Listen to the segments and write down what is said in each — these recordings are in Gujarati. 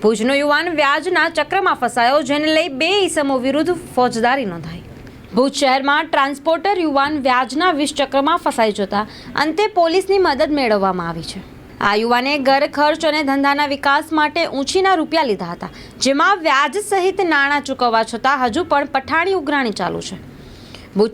ભુજનો યુવાન વ્યાજના ચક્રમાં ફસાયો, જેને લઈ બે ઈસમો વિરુદ્ધ ફોજદારી નોંધાઈ. ભુજ શહેરમાં ટ્રાન્સપોર્ટર યુવાન વ્યાજના વીસ ચક્રમાં ફસાઈ જતા અંતે પોલીસની મદદ મેળવવામાં આવી છે. આ યુવાને ઘર ખર્ચ અને ધંધાના વિકાસ માટે ઊંચીના રૂપિયા લીધા હતા, જેમાં વ્યાજ સહિત નાણાં ચૂકવવા છતાં હજુ પણ પઠાણી ઉઘરાણી ચાલુ છે. ભુજ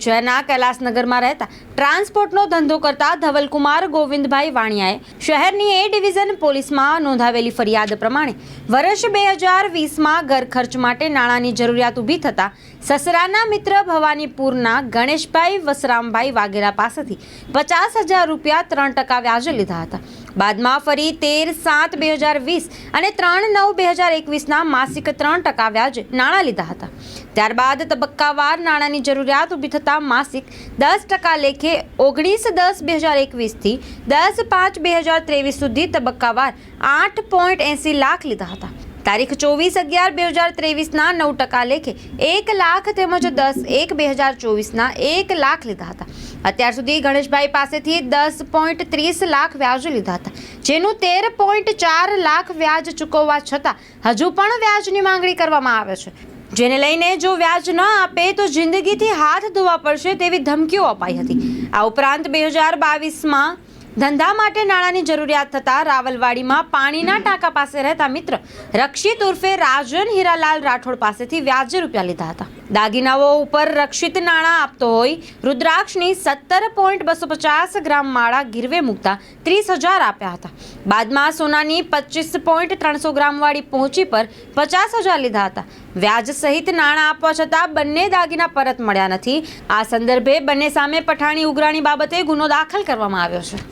કૈલાસનગરમાં રહેતા ટ્રાન્સપોર્ટનો ધંધો કરતા ધવલકુમાર ગોવિંદભાઈ વાણિયાએ શહેરની એ ડિવિઝન પોલીસમાં નોંધાવેલી ફરિયાદ પ્રમાણે વર્ષ બે હજાર વીસમાં ઘર ખર્ચ માટે નાણાંની જરૂરિયાત ઊભી થતાં સસરાના મિત્ર ભવાનીપુરના ગણેશભાઈ વસરામભાઈ વાઘેલા પાસેથી પચાસ હજાર રૂપિયા ત્રણ ટકા વ્યાજે લીધા હતા. બાદમાં ફરી તેર સાત બે હજાર વીસ અને ત્રણ નવ બે હજાર એકવીસના માસિક ત્રણ ટકા વ્યાજે નાણાં લીધા હતા. ત્યારબાદ તબક્કાવાર નાણાંની જરૂરિયાત ઊભી થતાં માસિક દસ ટકા લેખે ઓગણીસ દસ બે હજાર એકવીસથી દસ પાંચ બે હજાર ત્રેવીસ સુધી તબક્કાવાર આઠ પોઈન્ટ એંસી લાખ લીધા હતા. તારીખ ચોવીસ અગિયાર બે હજાર ત્રેવીસના નવ ટકા લેખે એક લાખ તેમજ દસ એક બે હજાર ચોવીસના એક લાખ લીધા હતા. અત્યાર સુધી ગણેશભાઈ પાસેથી દસ પોઈન્ટ ત્રીસ લાખ વ્યાજ લીધા હતા. જેનું તેર પોઈન્ટ ચાર લાખ વ્યાજ ચૂકવવા છતાં હજુ પણ વ્યાજની માંગણી કરવામાં આવે છે. જેને લઈને જો વ્યાજ ન આપે તો જિંદગીથી હાથ ધોવા પડશે તેવી ધમકીઓ અપાઈ હતી. આ ઉપરાંત બે હજાર બાવીસમાં ધંધા માટે નાણાંની જરૂરિયાત થતાં રાવલવાડીમાં પાણીના ટાંકા પાસે રહેતા મિત્ર રક્ષિત ઉર્ફે રાજન હીરાલાલ રાઠોડ પાસેથી વ્યાજે રૂપિયા લીધા હતા. દાગીનાઓ ઉપર રક્ષિત નાણાં આપતો હોય રુદ્રાક્ષની સત્તર પોઈન્ટ બસો પચાસ ગ્રામ માળા ગીરવે મૂકતા ત્રીસ હજાર આપ્યા હતા. બાદમાં સોનાની પચીસ પોઈન્ટ ત્રણસો ગ્રામવાળી પહોંચી પર પચાસ હજાર લીધા હતા. વ્યાજ સહિત નાણાં આપવા છતાં બંને દાગીના પરત મળ્યા નથી. આ સંદર્ભે બંને સામે પઠાણી ઉઘરાણી બાબતે ગુનો દાખલ કરવામાં આવ્યો છે.